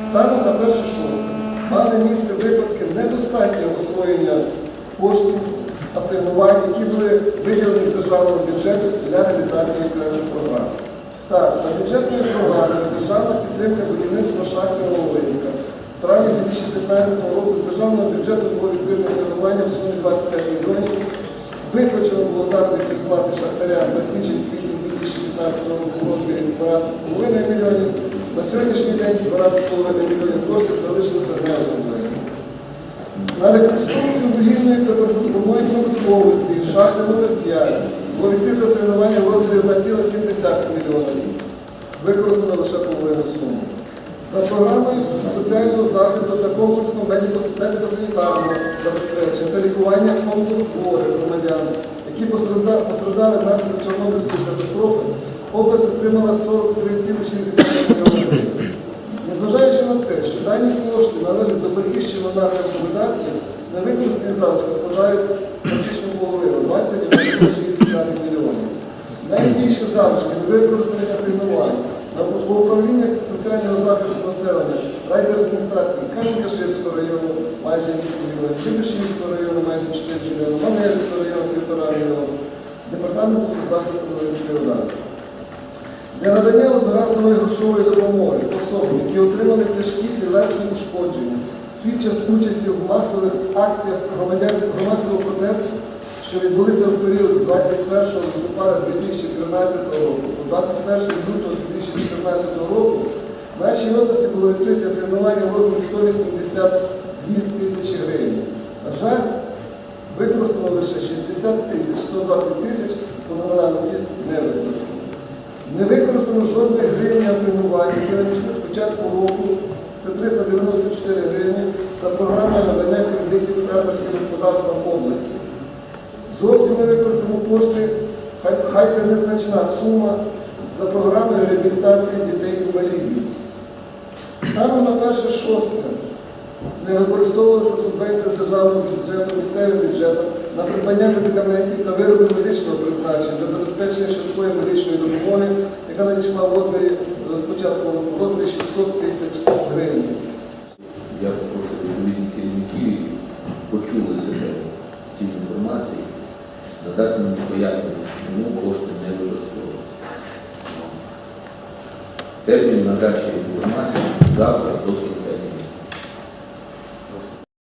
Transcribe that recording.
Станом на перше шосте мали місце випадки недостатнього освоєння коштів асигнувань, які були виділені з державного бюджету для реалізації окремих програм. Так, за бюджетною програмою державна підтримка будівництва шахти Новолинська. В травні 2015 року з державного бюджету було відкрите асигнування в сумі 25 мільйонів. Виплачено було заробітні плати шахтарям за січень-квітень 2015 року розмірі 12,5 мільйонів. На сьогоднішній день 12,5 мільйонів коштів залишилося не освоєння. На реконструкцію вугільної та трубної промисловості шахти номер 5 було відкрито асигнування в розмірі 1,7 мільйона. Використано лише половину суми. За програмою соціального захисту та комплексного медико- медико-санітарного забезпечення та лікування онкохворих громадян, які постражда- постраждали внаслідок Чорнобильської катастрофи, область отримала 43,6 мільйона гривень. Незважаючи на те, що дані кошти належать до захищеного напрямку видатків, на невикористані залишки складають практично половину 20,6 мільйонів. Найбільше залишки невикористаних асигнувань на управліннях соціального захисту населення райдержадміністрації Кам'янка-Ширського району майже 8 мільйонів, Кибишівського району майже 4 мільйони, Маневського району 1,5 мільйона, департаменту соцзахисту Волинської ОДА. Для надання одноразової грошової допомоги особам, які отримали тяжкі тілесні ушкодження під час участі в масових акціях громадського протесту, що відбулися в період з 21 листопада 2013 року по 21 лютого 2014 року, в нашій області було відкриті асигнування в розмірі 182 тисячі гривень. На жаль, використано лише 60 тисяч, 120 тисяч по номінальному осіб не використано. Не використано жодних гривень асигнувань, які надійшли з початку року. Це 394 гривні за програмою надання кредитів фермерським господарствам області. Зовсім не використано кошти, хай, хай це незначна сума за програмою реабілітації дітей-інвалідів. Станом на перше шосте не використовувалася субвенція з державного бюджету, місцевим бюджетом на придбання медикаментів та виробів медичного призначення для забезпечення швидкої медичної допомоги, яка надійшла в розмірі е, спочатку в розмірі 600 тисяч гривень. Я попрошу відповідних керівників, почули себе в цій інформації, надати мені пояснення, чому кошти не використовуються. Термін надачі інформації завтра до